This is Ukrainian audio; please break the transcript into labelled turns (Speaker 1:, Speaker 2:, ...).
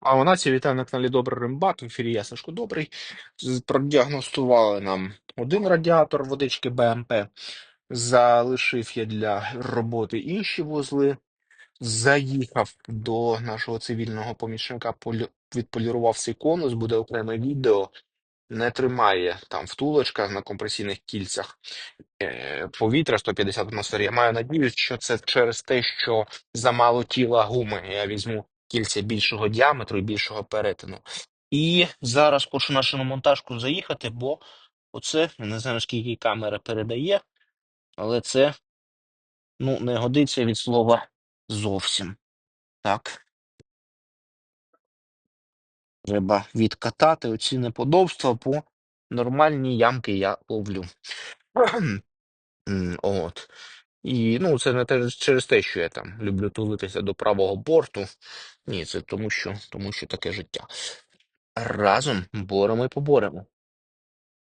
Speaker 1: А у нас вітаю на каналі Добрий Римбат, в ефірі я Сашко Добрий. Продіагностували нам один радіатор водички БМП. Залишив я для роботи інші вузли. Заїхав до нашого цивільного помічника, полі- відполірував цей конус, буде окреме відео. Не тримає там втулочка на компресійних кільцях е, повітря 150 атмосфер. Я маю надію, що це через те, що замало тіла гуми. Я візьму кільця більшого діаметру і більшого перетину. І зараз хочу на шиномонтажку заїхати, бо оце, я не знаю, скільки камера передає, але це ну, не годиться від слова зовсім. Так. Треба відкатати оці неподобства, бо нормальні ямки я ловлю. От. І ну, це не те через те, що я там люблю тулитися до правого борту. Ні, це тому що, тому що таке життя. Разом боремо і поборемо.